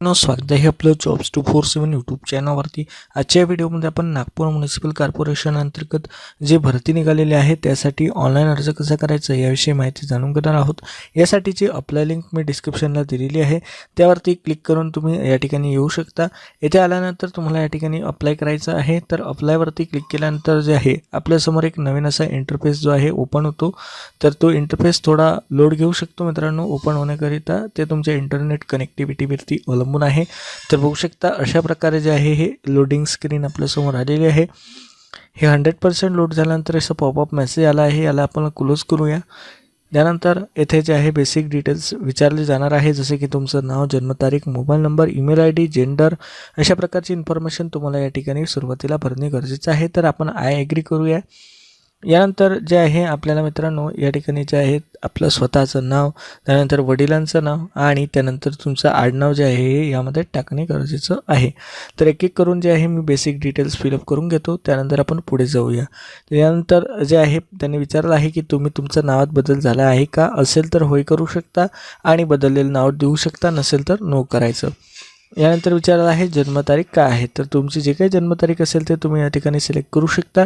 न स्वागत आहे आपलं jobs two four seven YouTube चॅनलवरती. आजच्या व्हिडिओमध्ये आपण नागपूर म्युनिसिपल कॉर्पोरेशन अंतर्गत जे भरती निघालेले आहे त्यासाठी ऑनलाईन अर्ज कसा करायचा याविषयी माहिती जाणून घेणार आहोत. यासाठीची अप्लाय लिंक मी डिस्क्रिप्शनला दिलेली आहे. त्यावरती क्लिक करून तुम्ही या ठिकाणी येऊ शकता. येथे आल्यानंतर तुम्हाला या ठिकाणी अप्लाय करायचं आहे. तर अप्लायवरती क्लिक केल्यानंतर जे आहे आपल्यासमोर एक नवीन असा इंटरफेस जो आहे ओपन होतो. तर तो इंटरफेस थोडा लोड घेऊ शकतो मित्रांनो. ओपन होण्याकरिता ते तुमच्या इंटरनेट कनेक्टिव्हिटीवरती अवलंबून आहे. तर बघू शकता अशा प्रकारे जे आहे हे लोडिंग स्क्रीन आपल्यासमोर आलेली आहे. हे हंड्रेड पर्सेंट लोड झाल्यानंतर असं पॉपअप मेसेज आला आहे. याला आपण क्लोज करूया. त्यानंतर येथे जे आहे बेसिक डिटेल्स विचारले जाणार आहे. जसे की तुमचं नाव जन्मतारीख mobile number email I D gender अशा प्रकारची इन्फॉर्मेशन तुम्हाला या ठिकाणी सुरुवातीला भरणे गरजेचं आहे. तर आपण आय ॲग्री करूया. यानंतर जे आहे आपल्याला मित्रांनो या ठिकाणी जे आहे आपलं स्वतःचं नाव त्यानंतर वडिलांचं नाव आणि त्यानंतर तुमचं आडनाव जे आहे हे यामध्ये टाकणे गरजेचं आहे. तर एक एक करून जे आहे मी बेसिक डिटेल्स फिलअप करून घेतो त्यानंतर आपण पुढे जाऊया. यानंतर जे आहे त्यांनी विचारलं आहे की तुम्ही तुमच्या नावात बदल झाला आहे का? असेल तर होय करू शकता आणि बदललेलं नाव देऊ शकता नसेल तर नो करायचं. यानंतर विचारलं आहे जन्मतारीख काय आहे? तर तुमची जे काही जन्मतारीख असेल ते तुम्ही या ठिकाणी सिलेक्ट करू शकता.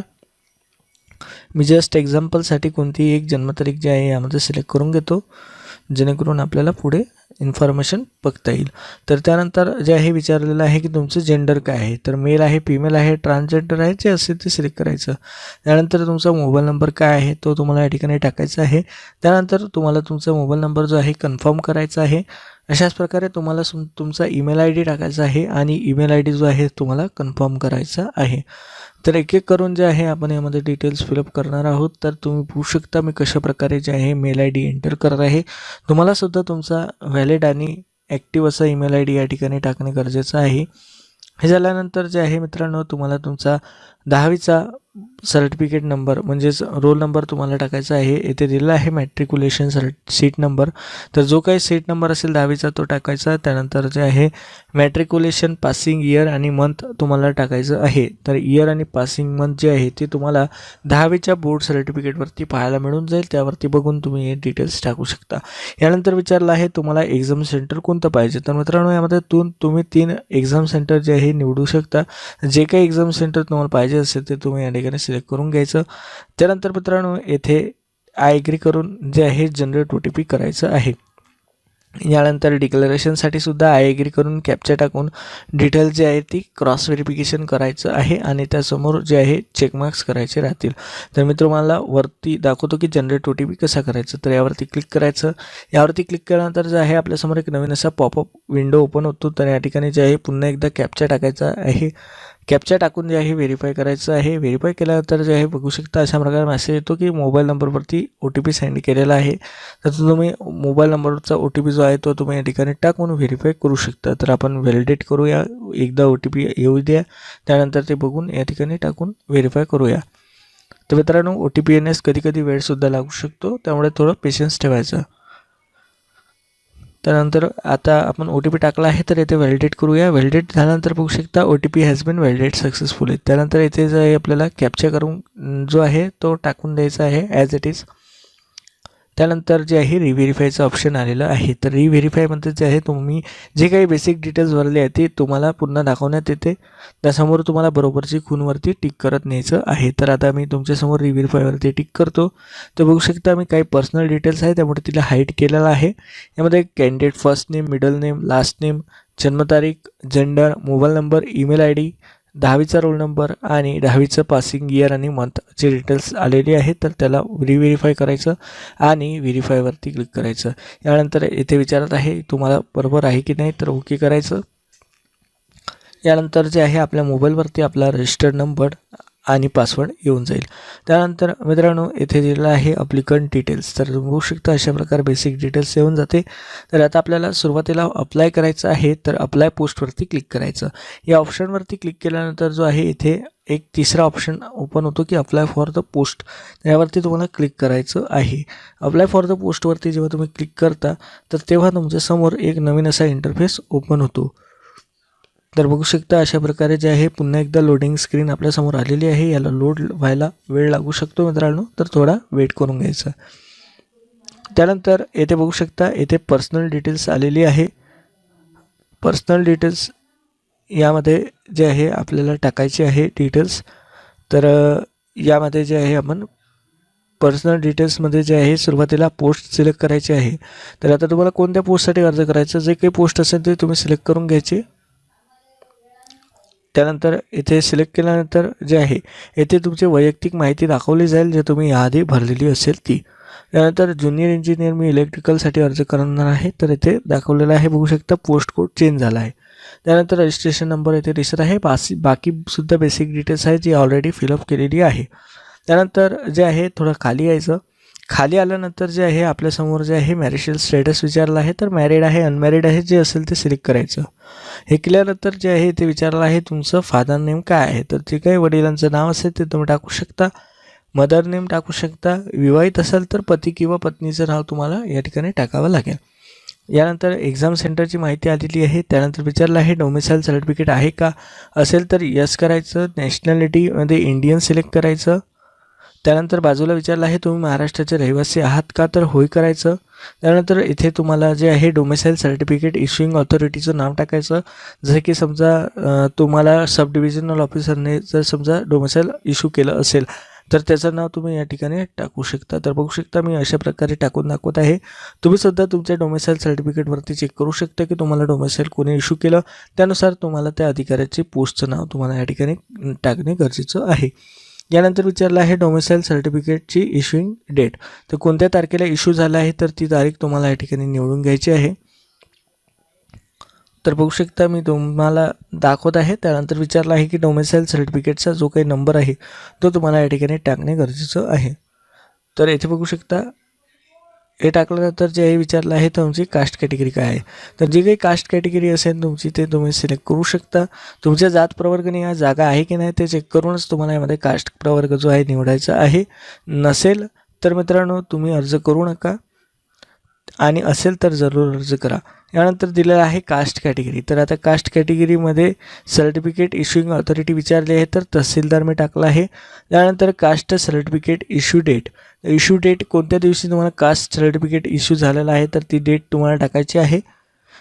मी जस्ट एक्झाम्पलसाठी कोणतीही एक जन्मतारीख जी आहे यामध्ये सिलेक्ट करून घेतो जेणेकरून आपल्याला पुढे इन्फॉर्मेशन बघता येईल. तर त्यानंतर जे आहे विचारलेलं आहे की तुमचं जेंडर काय आहे? तर मेल आहे फिमेल आहे ट्रान्सजेंडर आहे जे असेल ते सिलेक्ट करायचं. त्यानंतर तुमचा मोबाईल नंबर काय आहे तो तुम्हाला या ठिकाणी टाकायचा आहे. त्यानंतर तुम्हाला तुमचा मोबाईल नंबर जो आहे कन्फर्म करायचा आहे. अशाच प्रकारे तुम्हाला सुम तुमचा ईमेल आय डी टाकायचा आहे आणि ईमेल आय डी जो आहे तुम्हाला कन्फर्म करायचा आहे. तर एक एक करून जे आहे आपण यामध्ये डिटेल्स फिलअप करणार आहोत. तर तुम्ही बघू शकता मी कशा प्रकारे जे आहे मेल आय डी एंटर करत आहे. तुम्हाला सुद्धा तुमचा व्हॅलिड आणि ॲक्टिव्ह असा ईमेल आय डी या ठिकाणी टाकणे गरजेचं आहे. हे झाल्यानंतर जे आहे मित्रांनो तुम्हाला तुमचा दहावीचा सर्टिफिकेट नंबर म्हणजेच रोल नंबर तुम्हाला टाकायचा आहे येथे दिलेला आहे मॅट्रिक्युलेशन सर्ट सीट नंबर तर जो काही सीट नंबर असेल दहावीचा तो टाकायचा. त्यानंतर जे आहे मॅट्रिक्युलेशन पासिंग इयर आणि मंथ तुम्हाला टाकायचं आहे. तर इयर आणि पासिंग मंथ जे आहे ते तुम्हाला दहावीच्या बोर्ड सर्टिफिकेटवरती पाहायला मिळून जाईल. त्यावरती बघून तुम्ही हे डिटेल्स टाकू शकता. यानंतर विचारलं आहे तुम्हाला एक्झाम सेंटर कोणतं पाहिजे? तर मित्रांनो यामध्ये तुम तुम्ही तीन एक्झाम सेंटर जे आहे निवडू शकता. जे काही एक्झाम सेंटर तुम्हाला पाहिजे असेल ते तुम्ही या ठिकाणी सिलेक्ट करून घ्यायचं. त्यानंतर मित्रांनो येथे आय एग्री करून जे आहे जनरेट ओ टी पी करायचं आहे. यानंतर डिक्लरेशनसाठी सुद्धा आय एग्री करून कॅप्चा टाकून डिटेल जे आहे ती क्रॉस व्हेरिफिकेशन करायचं आहे आणि त्यासमोर जे आहे चेकमार्क्स करायचे राहतील. तर मी तुम्हाला वरती दाखवतो की जनरेट ओ टी पी कसा करायचं. तर यावरती क्लिक करायचं. यावरती क्लिक केल्यानंतर जे आहे आपल्यासमोर एक नवीन असा पॉपअप विंडो ओपन होतो. तर या ठिकाणी जे आहे पुन्हा एकदा कॅप्चा टाकायचा आहे. कॅप्चर टाकून जे आहे व्हेरीफाय करायचं आहे. व्हेरीफाय केल्यानंतर जे आहे बघू शकता अशा प्रकारे मेसेज येतो की मोबाईल नंबरवरती ओ टी पी सेंड केलेला आहे. तर तुम्ही मोबाईल नंबरचा ओ टी पी जो आहे तो तुम्ही या ठिकाणी टाकून व्हेरीफाय करू शकता. तर आपण व्हॅलिडेट करूया. एकदा ओ टी पी येऊ द्या. त्यानंतर ते बघून या ठिकाणी टाकून व्हेरीफाय करूया. तर मित्रांनो ओ टी पी येण्यास कधी कधी वेळसुद्धा लागू शकतो. त्यामुळे थोडं पेशन्स ठेवायचं. त्यानंतर आता आपण ओ टी पी टाकला आहे तर येथे व्हॅलिडेट करूया. व्हॅलिडेट झाल्यानंतर बघू शकता O T P has been validate successfully त्यानंतर येथे जे आहे आपल्याला कॅप्चर करून जो आहे तो टाकून द्यायचा आहे ॲज इट इज त्यानंतर जे आहे रिव्हेरीफायचं ऑप्शन आलेलं आहे. तर रिव्हेरीफायमध्ये जे आहे तुम्ही जे काही बेसिक डिटेल्स भरले आहे ते तुम्हाला पुन्हा दाखवण्यात येते. त्यासमोर तुम्हाला बरोबरची खूनवरती टिक करत न्यायचं आहे. तर आता मी तुमच्यासमोर रिव्हेरीफायवरती टिक करतो. तर बघू शकता मी काही पर्सनल डिटेल्स आहे त्यामुळे तिला हाईट केलेला आहे. यामध्ये candidate first name middle name last name जन्मतारीख gender mobile number email I D दहावीचा रोल नंबर आणि दहावीचं पासिंग इयर आणि मंथचे डिटेल्स आलेले आहेत तर त्याला रिव्हेरीफाय करायचं आणि व्हेरीफायवरती क्लिक करायचं. यानंतर येथे विचारत आहे तुम्हाला बरोबर आहे की नाही तर ओके करायचं. यानंतर जे आहे आपल्या मोबाईलवरती आपला रजिस्टर्ड नंबर आणि पासवर्ड येऊन जाईल. त्यानंतर मित्रांनो येथे दिलेलं आहे अप्लिकंट डिटेल्स तर तुम्ही बघू शकता अशा प्रकारे बेसिक डिटेल्स येऊन जाते. तर आता आपल्याला सुरुवातीला अप्लाय करायचं आहे तर अप्लाय पोस्टवरती क्लिक करायचं. या ऑप्शनवरती क्लिक केल्यानंतर जो आहे इथे एक तिसरा ऑप्शन ओपन होतो की अप्लाय फॉर द पोस्ट यावरती तुम्हाला क्लिक करायचं आहे. अप्लाय फॉर द पोस्टवरती जेव्हा तुम्ही क्लिक करता तर तेव्हा तुमच्यासमोर एक नवीन असा इंटरफेस ओपन होतो. तर बघू शकता अशा प्रकारे जे आहे पुन्हा एकदा लोडिंग स्क्रीन आपल्यासमोर आलेली आहे. याला लोड व्हायला वेळ लागू शकतो मित्रांनो. तर थोडा वेट करून घ्यायचा. त्यानंतर येथे बघू शकता येथे पर्सनल डिटेल्स आलेली आहे. पर्सनल डिटेल्स यामध्ये जे आहे आपल्याला टाकायचे आहे डिटेल्स तर यामध्ये जे आहे आपण पर्सनल डिटेल्समध्ये जे आहे सुरुवातीला पोस्ट सिलेक्ट करायची आहे. तर आता तुम्हाला कोणत्या पोस्टसाठी अर्ज करायचा? जे काही पोस्ट असेल ते तुम्ही सिलेक्ट करून घ्यायची. त्यानंतर इथे सिलेक्ट केल्यानंतर जे आहे येथे तुमची वैयक्तिक माहिती दाखवली जाईल जे तुम्ही याआधी भरलेली असेल ती. त्यानंतर ज्युनियर इंजिनियर मी इलेक्ट्रिकलसाठी अर्ज करणार आहे तर इथे दाखवलेलं आहे बघू शकता पोस्ट कोड चेंज झाला आहे. त्यानंतर रजिस्ट्रेशन नंबर येथे दिसत आहे बासी बाकीसुद्धा बेसिक डिटेल्स आहे जी ऑलरेडी फिलअप केलेली आहे. त्यानंतर जे आहे थोडं खाली यायचं. खाली आल्यानंतर जे आहे आपल्यासमोर जे आहे मॅरिशल स्टेटस विचारलं आहे तर मॅरिड आहे अनमॅरिड आहे जे असेल ते सिलेक्ट करायचं. हे केल्यानंतर जे आहे ते विचारलं आहे तुमचं फादर नेम काय आहे? तर जे काही वडिलांचं नाव असेल ते तुम्ही टाकू शकता. मदर नेम टाकू शकता. विवाहित असाल तर पती किंवा पत्नीचं नाव तुम्हाला या ठिकाणी टाकावं लागेल. यानंतर एक्झाम सेंटरची माहिती आलेली आहे. त्यानंतर विचारलं आहे डोमिसाईल सर्टिफिकेट आहे का? असेल तर यस करायचं. नॅशनॅलिटीमध्ये इंडियन सिलेक्ट करायचं. त्यानंतर बाजूला विचारलं आहे तुम्ही महाराष्ट्राचे रहिवासी आहात का? तर होय करायचं. त्यानंतर इथे तुम्हाला जे आहे डोमेसाईल सर्टिफिकेट इश्युईंग ऑथॉरिटीचं नाव टाकायचं. जसं की समजा तुम्हाला सब डिव्हिजनल ऑफिसरने जर समजा डोमेसाईल इश्यू केलं असेल तर त्याचं नाव तुम्ही या ठिकाणी टाकू शकता. तर बघू शकता मी अशा प्रकारे टाकून दाखवत आहे. तुम्ही सुद्धा तुमच्या डोमेसाईल सर्टिफिकेटवरती चेक करू शकता की तुम्हाला डोमेसाईल कोणी इश्यू केलं. त्यानुसार तुम्हाला त्या अधिकाऱ्याचे पोस्टचं नाव तुम्हाला या ठिकाणी टाकणे गरजेचं आहे. यानंतर विचारलं आहे डोमिसाईल सर्टिफिकेटची इश्युईंग डेट तर कोणत्या तारखेला इश्यू झाला आहे? तर ती तारीख तुम्हाला या ठिकाणी निवडून घ्यायची आहे. तर बघू शकता मी तुम्हाला दाखवत आहे. त्यानंतर विचारलं आहे की डोमिसाईल सर्टिफिकेटचा जो काही नंबर आहे तो तुम्हाला या ठिकाणी टाकणे गरजेचं आहे. तर येथे बघू शकता हे टाकल्यानंतर जे आहे विचारलं आहे तुमची कास्ट कॅटेगरी काय आहे? तर जी काही कास्ट कॅटेगरी असेल तुमची ते तुम्ही सिलेक्ट करू शकता. तुमच्या जात प्रवर्गने हा जागा आहे की नाही ते चेक करूनच तुम्हाला यामध्ये कास्ट प्रवर्ग जो आहे निवडायचा आहे. नसेल तर मित्रांनो तुम्ही अर्ज करू नका. आणि असेल तर जरूर अर्ज करा. यानंतर दिलेलं आहे कास्ट कॅटेगरी तर आता कास्ट कॅटेगरीमध्ये सर्टिफिकेट इश्युईंग ऑथॉरिटी विचारली आहे तर तहसीलदार मी टाकला आहे. त्यानंतर caste certificate issue date issue date कोणत्या दिवशी तुम्हाला कास्ट सर्टिफिकेट इश्यू झालेलं आहे तर ती डेट तुम्हाला टाकायची आहे.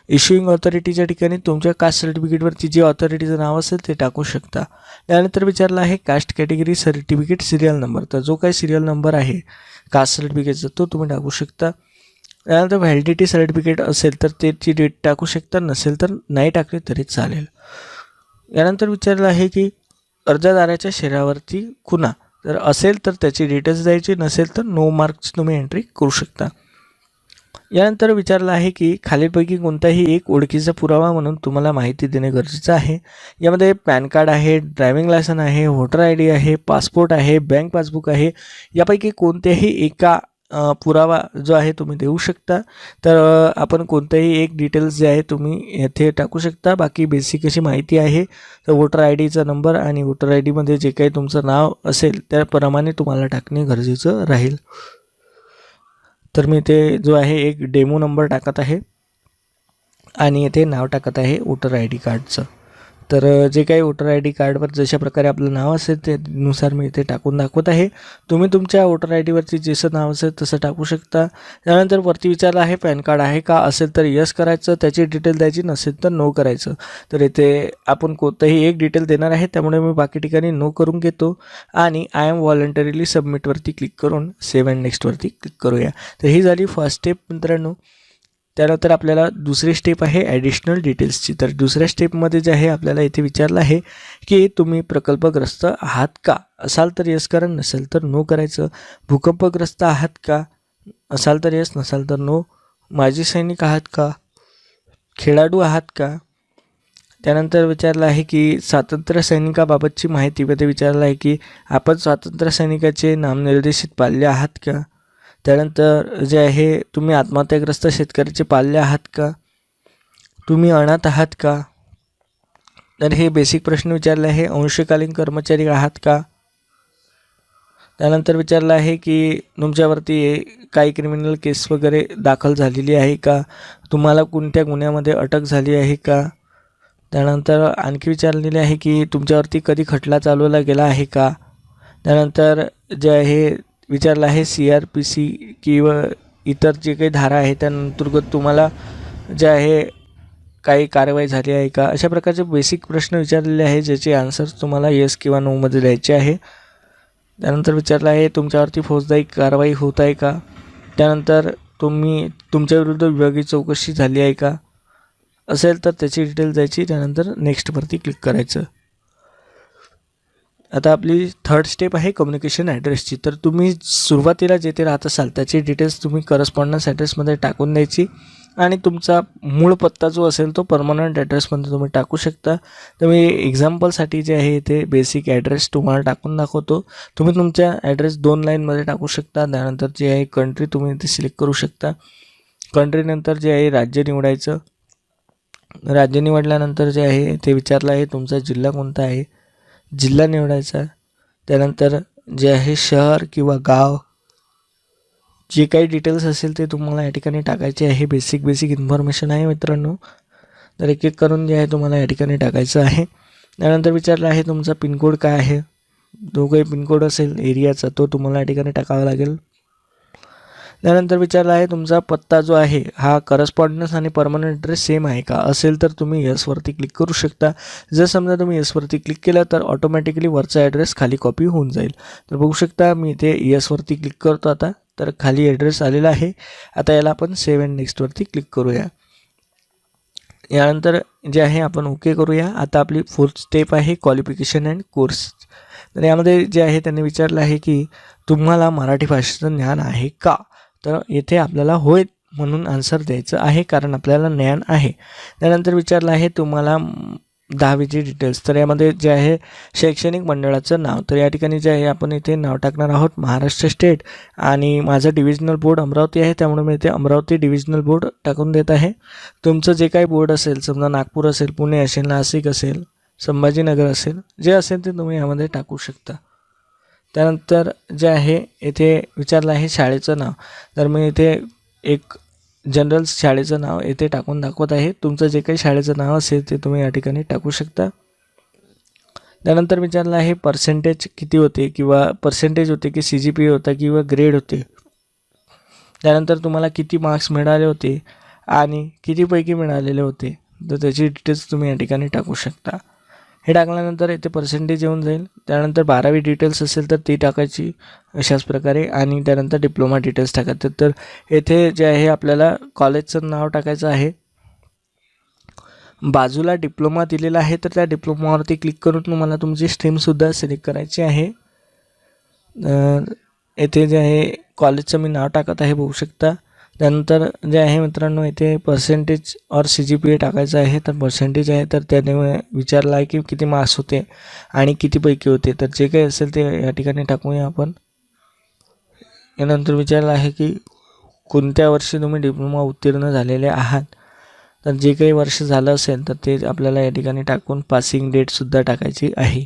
इश्युईंग ऑथॉरिटीच्या ठिकाणी तुमच्या कास्ट सर्टिफिकेटवरती जे ऑथॉरिटीचं नाव असेल ते टाकू शकता. त्यानंतर विचारलं आहे caste category certificate serial number तर जो काही सिरियल नंबर आहे कास्ट सर्टिफिकेटचा तो तुम्ही टाकू शकता. त्यानंतर व्हॅलिडिटी सर्टिफिकेट असेल तर त्याची डेट टाकू शकता नसेल तर नाही टाकली तरी चालेल. यानंतर विचारलं आहे की अर्जदाराच्या शरीरावरती खुना जर असेल तर त्याची डिटेल्स द्यायची नसेल तर नो मार्क्स तुम्ही एंट्री करू शकता. यानंतर विचारलं आहे की खालीलपैकी कोणताही एक ओळखीचा पुरावा म्हणून तुम्हाला माहिती देणे गरजेचं आहे? यामध्ये पॅन कार्ड आहे ड्रायव्हिंग लायसन आहे व्होटर आय डी आहे पासपोर्ट आहे बँक पासबुक आहे. यापैकी कोणत्याही एका पुरावा जो आहे तुम्ही देऊ शकता. तर आपण कोणतंही एक डिटेल्स जे आहे तुम्ही येथे टाकू शकता. बाकी बेसिक अशी माहिती आहे. तर वोटर आय डीचा नंबर आणि वोटर आय डीमध्ये जे काही तुमचं नाव असेल त्याप्रमाणे तुम्हाला टाकणे गरजेचं राहील. तर मी ते जो आहे एक डेमो नंबर टाकत आहे. आणि येथे नाव टाकत आहे वोटर आय डी कार्डचं तर जे काही वोटर आय डी कार्डवर जशा प्रकारे आपलं नाव असेल त्यानुसार मी इथे टाकून दाखवत आहे. तुम्ही तुमच्या वोटर आय डीवरती जसं नाव असेल तसं टाकू शकता. त्यानंतर वरती विचारलं आहे पॅन कार्ड आहे का? असेल तर यस करायचं. त्याची डिटेल द्यायची नसेल तर नो करायचं. तर इथे आपण कोणतंही एक डिटेल देणार आहे त्यामुळे मी बाकी ठिकाणी नो करून घेतो. आणि आय एम व्हॉलंटरीली सबमिटवरती क्लिक करून सेव्ह अँड नेक्स्टवरती क्लिक करूया. तर ही झाली फर्स्ट स्टेप मित्रांनो. त्यानंतर आपल्याला दुसरी स्टेप आहे ॲडिशनल डिटेल्सची तर दुसऱ्या स्टेपमध्ये जे आहे आपल्याला इथे विचारलं आहे की तुम्ही प्रकल्पग्रस्त आहात का? असाल तर यस करा नसेल तर नो करायचं. भूकंपग्रस्त आहात का? असाल तर यस नसाल तर नो माजी सैनिक आहात का? खेळाडू आहात का? त्यानंतर विचारलं आहे की स्वातंत्र्य सैनिकाबाबतची माहितीमध्ये विचारलं आहे की आपण स्वातंत्र्य सैनिकाचे नामनिर्देशित पाल्य आहात का? त्यानंतर जे आहे तुम्ही आत्महत्याग्रस्त शेतकऱ्याचे पाल्य आहात का? तुम्ही अनाथ आहात का? तर हे बेसिक प्रश्न विचारले आहे अंशकालीन कर्मचारी आहात का? त्यानंतर विचारलं आहे की तुमच्यावरती काही क्रिमिनल केस वगैरे दाखल झालेली आहे का? तुम्हाला कोणत्या गुन्ह्यामध्ये अटक झाली आहे का? त्यानंतर आणखी विचारलेले आहे की तुमच्यावरती कधी खटला चालवला गेला आहे का? त्यानंतर जे आहे विचारलं आहे सी आर पी सी किंवा इतर जे काही धारा आहे त्या अंतर्गत तुम्हाला जे आहे काही कारवाई झाली आहे का? अशा प्रकारचे बेसिक प्रश्न विचारलेले आहे ज्याचे आन्सर तुम्हाला येस किंवा नोमध्ये द्यायचे आहे. त्यानंतर विचारलं आहे तुमच्यावरती फौजदारी कारवाई होत आहे का? त्यानंतर तुम्ही तुमच्या विरुद्ध विभागीय चौकशी झाली आहे का? असेल तर त्याची डिटेल द्यायची त्यानंतर नेक्स्टवरती क्लिक करायचं. आता आपली थर्ड स्टेप आहे कम्युनिकेशन ॲड्रेसची तर तुम्ही सुरुवातीला जेथे राहत असाल त्याची डिटेल्स तुम्ही करस्पॉन्डन्स ॲड्रेसमध्ये टाकून द्यायची. आणि तुमचा मूळ पत्ता जो असेल तो परमनंट ॲड्रेसमध्ये तुम्ही टाकू शकता. तर मी एक्झाम्पलसाठी जे आहे ते बेसिक ॲड्रेस तुम्हाला टाकून दाखवतो. तुम्ही तुमच्या ॲड्रेस दोन लाईनमध्ये टाकू शकता. त्यानंतर जे आहे कंट्री तुम्ही ते सिलेक्ट करू शकता. कंट्रीनंतर जे आहे राज्य निवडायचं. राज्य निवडल्यानंतर जे आहे ते विचारलं आहे तुमचा जिल्हा कोणता आहे? जिल्हा निवडायचा त्यानंतर जे आहे शहर किंवा गाव जे काही डिटेल्स असेल ते तुम्हाला या ठिकाणी टाकायचे आहे. बेसिक बेसिक इन्फॉर्मेशन आहे मित्रांनो. तर एक एक करून जे आहे तुम्हाला या ठिकाणी टाकायचं आहे. त्यानंतर विचारलं आहे तुमचा पिनकोड काय आहे? जो काही पिनकोड असेल एरियाचा तो तुम्हाला या ठिकाणी टाकावा लागेल. त्यानंतर विचारलं आहे तुमचा पत्ता जो आहे हा करस्पॉन्डन्स आणि परमनंट ॲड्रेस सेम आहे का? असेल तर तुम्ही यसवरती क्लिक करू शकता. जर समजा तुम्ही यसवरती क्लिक केलं तर ऑटोमॅटिकली वरचा ॲड्रेस खाली कॉपी होऊन जाईल. तर बघू शकता मी इथे यसवरती क्लिक करतो आता. तर खाली ॲड्रेस आलेला आहे. आता याला आपण सेव्ह अँड नेक्स्टवरती क्लिक करूया. यानंतर जे आहे आपण ओके करूया. आता आपली फोर्थ स्टेप आहे क्वालिफिकेशन अँड कोर्स तर यामध्ये जे आहे त्यांनी विचारलं आहे की तुम्हाला मराठी भाषेचं ज्ञान आहे का? तर येथे आपल्याला होय म्हणून आन्सर द्यायचं आहे कारण आपल्याला ज्ञान आहे. त्यानंतर विचारलं आहे तुम्हाला दहावीची डिटेल्स तर यामध्ये जे आहे शैक्षणिक मंडळाचं नाव. तर या ठिकाणी जे आहे आपण इथे नाव टाकणार आहोत महाराष्ट्र स्टेट आणि माझं डिव्हिजनल बोर्ड अमरावती आहे त्यामुळे मी इथे अमरावती डिव्हिजनल बोर्ड टाकून देत आहे. तुमचं जे काही बोर्ड असेल समजा नागपूर असेल पुणे असेल नाशिक असेल संभाजीनगर असेल जे असेल ते तुम्ही यामध्ये टाकू शकता. त्यानंतर जे आहे येथे विचारलं आहे शाळेचं नाव. तर मी इथे एक जनरल शाळेचं नाव येथे टाकून दाखवत आहे. तुमचं जे काही शाळेचं नाव असेल ते तुम्ही या ठिकाणी टाकू शकता. त्यानंतर विचारलं आहे पर्सेंटेज किती होते किंवा पर्सेंटेज होते की सी जी पी होता किंवा ग्रेड होते? त्यानंतर तुम्हाला किती मार्क्स मिळाले होते आणि कितीपैकी मिळालेले होते? तर त्याची डिटेल्स तुम्ही या ठिकाणी टाकू शकता. हे टाकल्यानंतर इथे पर्सेंटेज येऊन जाईल. त्यानंतर बारावी डिटेल्स असेल तर ती टाकायची अशाच प्रकारे आणि त्यानंतर डिप्लोमा डिटेल्स टाकायचे. तर येथे जे आहे आपल्याला कॉलेजचं नाव टाकायचं आहे. बाजूला डिप्लोमा दिलेला आहे तर त्या डिप्लोमावरती क्लिक करून तुम्हाला तुमची स्ट्रीमसुद्धा सिलेक्ट करायची आहे. येथे जे आहे कॉलेजचं मी नाव टाकत आहे बघू शकता. त्यानंतर जे आहे मित्रांनो इथे पर्सेंटेज और सी जी पी ए टाकायचं आहे. तर पर्सेंटेज आहे तर त्याने विचारलं आहे की किती मार्क्स होते आणि कितीपैकी होते. तर जे काही असेल ते या ठिकाणी टाकूया आपण. यानंतर विचारलं आहे की कोणत्या वर्षी तुम्ही डिप्लोमा उत्तीर्ण झालेले आहात? तर जे काही वर्ष झालं असेल तर ते आपल्याला या ठिकाणी टाकून पासिंग डेटसुद्धा टाकायची आहे.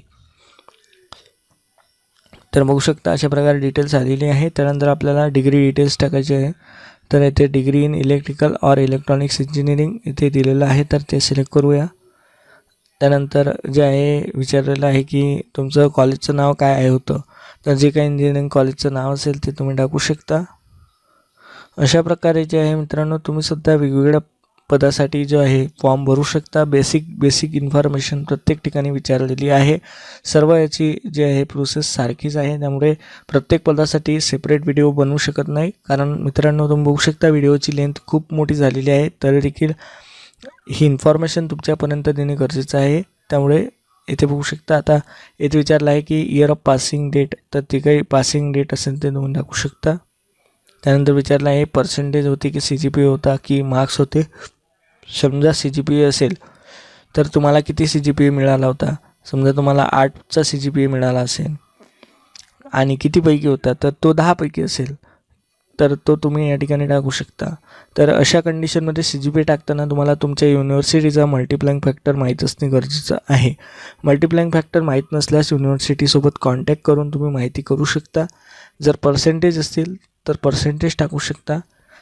तर बघू शकता अशा प्रकारे डिटेल्स आलेली आहे. त्यानंतर आपल्याला डिग्री डिटेल्स टाकायचे आहे. तर येथे degree in electrical or electronics engineering इथे दिलेलं आहे तर ते सिलेक्ट करूया. त्यानंतर जे आहे विचारलेलं आहे की तुमचं कॉलेजचं नाव काय आहे होतं? तर जे काही इंजिनिअरिंग कॉलेजचं नाव असेल ते तुम्ही टाकू शकता. अशा प्रकारे जे आहे मित्रांनो तुम्ही सुद्धा वेगवेगळ्या पदासाठी जो आहे फॉर्म भरू शकता. बेसिक बेसिक इन्फॉर्मेशन प्रत्येक ठिकाणी विचारलेली आहे. सर्व याची जी आहे प्रोसेस सारखीच आहे. त्यामुळे प्रत्येक पदासाठी सेपरेट व्हिडिओ बनवू शकत नाही. कारण मित्रांनो तुम्ही बघू शकता व्हिडिओची लेंथ खूप मोठी झालेली आहे. तरी देखील ही इन्फॉर्मेशन तुमच्यापर्यंत देणे गरजेचं आहे. त्यामुळे येथे बघू शकता आता येथे विचारलं आहे की इयर ऑफ पासिंग डेट तर ते काही पासिंग डेट असेल ते तुम्ही दाखवू शकता. त्यानंतर विचारलं आहे पर्सेंटेज होती की सी जी पी होता की मार्क्स होते. समजा सी जी पी असेल तर तुम्हाला किती सी जी पी मिळाला होता? समजा तुम्हाला आठचा सी जी पी मिळाला असेल आणि कितीपैकी होता तर तो दहापैकी असेल तर तो तुम्ही या ठिकाणी टाकू शकता. तर अशा कंडिशनमध्ये सी जी पी टाकताना तुम्हाला तुमच्या युनिव्हर्सिटीचा मल्टिप्लाइंग फॅक्टर माहीत असणे गरजेचं आहे. मल्टिप्लाइंग फॅक्टर माहीत नसल्यास युनिव्हर्सिटीसोबत कॉन्टॅक्ट करून तुम्ही माहिती करू शकता. जर पर्सेंटेज असतील तर पर्सेंटेज टाकू शकता.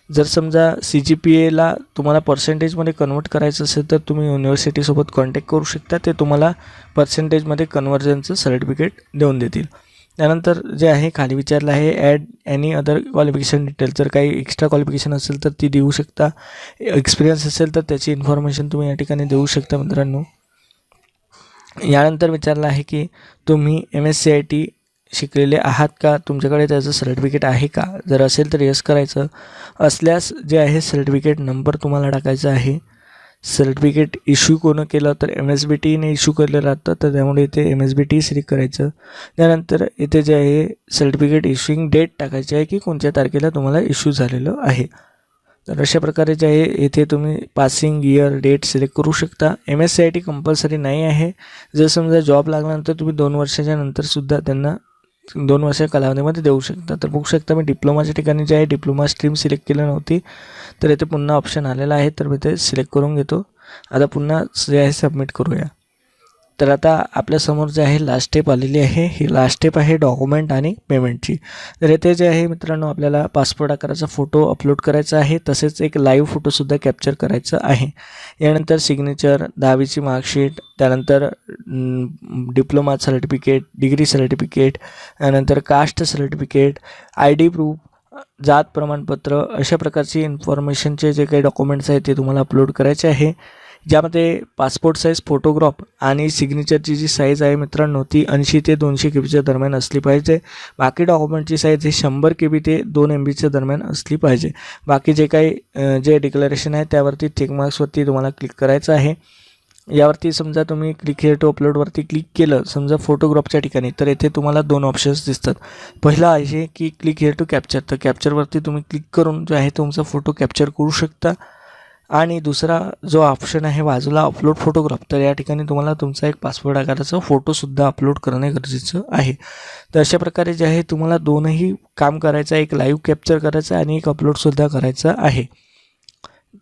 जर समजा सी जी पी एला तुम्हाला पर्सेंटेजमध्ये कन्वर्ट करायचं असेल तर तुम्ही युनिव्हर्सिटीसोबत कॉन्टॅक्ट करू शकता. ते तुम्हाला पर्सेंटेजमध्ये कन्व्हर्जनचं सर्टिफिकेट देऊन देतील. त्यानंतर जे आहे खाली विचारलं आहे add any other qualification detail जर काही एक्स्ट्रा क्वालिफिकेशन असेल तर ती देऊ शकता. एक्सपिरियन्स असेल तर त्याची इन्फॉर्मेशन तुम्ही या ठिकाणी देऊ शकता मित्रांनो. यानंतर विचारलं आहे की तुम्ही M S C I T शिकलेले आहात का? तुमच्याकडे त्याचं सर्टिफिकेट आहे का? जर असेल तर यस करायचं. असल्यास जे आहे सर्टिफिकेट नंबर तुम्हाला टाकायचा आहे. सर्टिफिकेट इश्यू कोणं केलं तर एम एस बी टीने इश्यू केलं राहतं तर त्यामुळे इथे M S B T select करायचं. त्यानंतर इथे जे आहे सर्टिफिकेट इश्यूइंग डेट टाकायची आहे की कोणत्या तारखेला तुम्हाला इश्यू झालेलं आहे. तर अशा प्रकारे जे आहे इथे तुम्ही पासिंग इयर डेट सिलेक्ट करू शकता. M S C I T compulsory नाही आहे. जर समजा जॉब लागल्यानंतर तुम्ही दोन वर्षाच्या नंतरसुद्धा त्यांना दोन वर्ष कालावधीमध्ये देऊ शकता. तर बघू शकता मी डिप्लोमाच्या ठिकाणी जे आहे डिप्लोमा स्ट्रीम सिलेक्ट केलं नव्हती. तर इथे पुन्हा ऑप्शन आलेला आहे तर मी ते सिलेक्ट करून घेतो. आता पुन्हा जे आहे सबमिट करूया. तर आता आपल्यासमोर जे आहे लास्ट स्टेप आलेली आहे. ही लास्ट स्टेप आहे डॉक्युमेंट आणि पेमेंटची तर येथे जे आहे मित्रांनो आपल्याला पासपोर्ट आकाराचा फोटो अपलोड करायचा आहे. तसेच एक लाईव्ह फोटोसुद्धा कॅप्चर करायचा आहे. यानंतर सिग्नेचर दहावीची मार्कशीट त्यानंतर डिप्लोमा सर्टिफिकेट डिग्री सर्टिफिकेट त्यानंतर caste certificate I D proof जात प्रमाणपत्र अशा प्रकारची इन्फॉर्मेशनचे जे काही डॉक्युमेंट्स आहेत ते तुम्हाला अपलोड करायचे आहे. ज्यामध्ये पासपोर्ट साईज फोटोग्राफ आणि सिग्नेचरची जी साईज आहे मित्रांनो ती ऐंशी ते दोनशे के बीच्या दरम्यान असली पाहिजे. बाकी डॉक्युमेंटची साईज ही शंभर के बी ते दोन एम बीच्या दरम्यान असली पाहिजे. बाकी जे काही जे डिक्लेरेशन आहे त्यावरती चेकमार्क्सवरती तुम्हाला क्लिक करायचं आहे. यावरती समजा तुम्ही क्लिक हेअर टू अपलोडवरती क्लिक केलं समजा फोटोग्राफच्या ठिकाणी तर येथे तुम्हाला दोन ऑप्शन्स दिसतात. पहिला आहे की क्लिक हेअर टू कॅप्चर तर कॅप्चरवरती तुम्ही क्लिक करून जो आहे तुमचा फोटो कॅप्चर करू शकता. आणि दुसरा जो ऑप्शन आहे बाजूला अपलोड फोटोग्राफ तर या ठिकाणी तुम्हाला तुमचा एक पासपोर्ट आकाराचा फोटोसुद्धा अपलोड करणे गरजेचं आहे. तर अशा प्रकारे जे आहे तुम्हाला दोनही काम करायचं आहे एक लाईव्ह कॅप्चर करायचं आणि एक अपलोडसुद्धा करायचं आहे.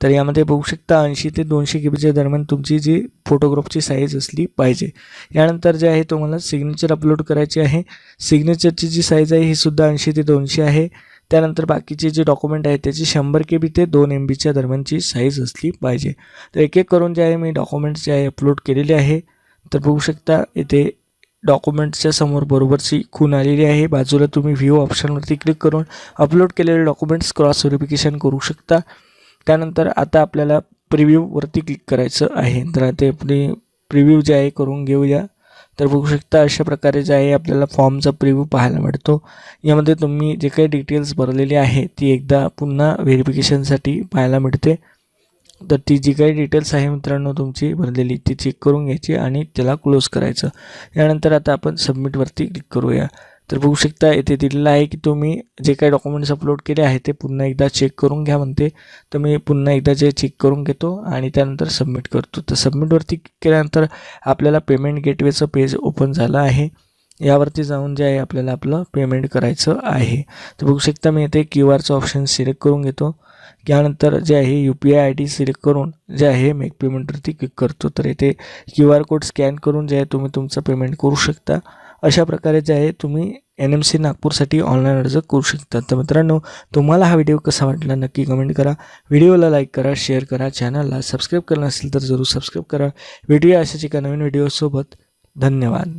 तर यामध्ये बघू शकता ऐंशी ते दोनशे के बीच्या दरम्यान तुमची जी फोटोग्राफची साईज असली पाहिजे. यानंतर जे आहे तुम्हाला सिग्नेचर अपलोड करायची आहे. सिग्नेचरची जी साईज आहे ही सुद्धा ऐंशी ते दोनशे आहे. त्यानंतर बाकीचे जे डॉक्युमेंट आहेत त्याची शंभर के बी ते दोन एम बीच्या दरम्यानची साईज असली पाहिजे. तर एक एक करून जे आहे मी डॉक्युमेंट्स जे आहे अपलोड केलेले आहे. तर बघू शकता इथे डॉक्युमेंट्सच्या समोर बरोबरची खून आलेली आहे. बाजूला तुम्ही व्ह्यू ऑप्शनवरती क्लिक करून अपलोड केलेले डॉक्युमेंट्स क्रॉस व्हेरिफिकेशन करू शकता. त्यानंतर आता आपल्याला प्रिव्ह्यूवरती क्लिक करायचं आहे. तर ते आपली प्रिव्ह्यू जे आहे करून घेऊया. तर बघू शकता अशा प्रकारे जे आहे आपल्याला फॉर्मचा प्रिव्ह्यू पाहायला मिळतो. यामध्ये तुम्ही जे काही डिटेल्स भरलेली आहे ती एकदा पुन्हा व्हेरिफिकेशनसाठी पाहायला मिळते. तर ती जी काही डिटेल्स आहे मित्रांनो तुमची भरलेली ती चेक करून घ्यायची आणि त्याला क्लोज करायचं. यानंतर आता आपण सबमिटवरती क्लिक करूया. तर बघू शकता येथे दिलेलं आहे की तुम्ही जे काही डॉक्युमेंट्स अपलोड केले आहे ते पुन्हा एकदा चेक करून घ्या म्हणते. तर मी पुन्हा एकदा जे चेक करून घेतो आणि त्यानंतर सबमिट करतो. तर सबमिटवरती केल्यानंतर आपल्याला पेमेंट गेटवेचं पेज ओपन झालं आहे. यावरती जाऊन जे आहे आपल्याला आपलं पेमेंट करायचं आहे. तर बघू शकता मी येथे क्यू आरचं ऑप्शन सिलेक्ट करून घेतो. त्यानंतर जे आहे U P I I D select करून जे आहे मेक पेमेंटवरती क्लिक करतो. तर येथे क्यू आर कोड स्कॅन करून जे आहे तुम्ही तुमचं पेमेंट करू शकता. अशा प्रकारे जे आहे तुम्ही एन एम सी नागपूरसाठी ऑनलाईन अर्ज करू शकता तर मित्रांनो तुम्हाला हा व्हिडिओ कसा वाटला नक्की कमेंट करा. व्हिडिओला लाईक करा शेअर करा चॅनलला सबस्क्राईब करणं असेल तर जरूर सबस्क्राईब करा. व्हिडिओ अशाच एका नवीन व्हिडिओसोबत धन्यवाद.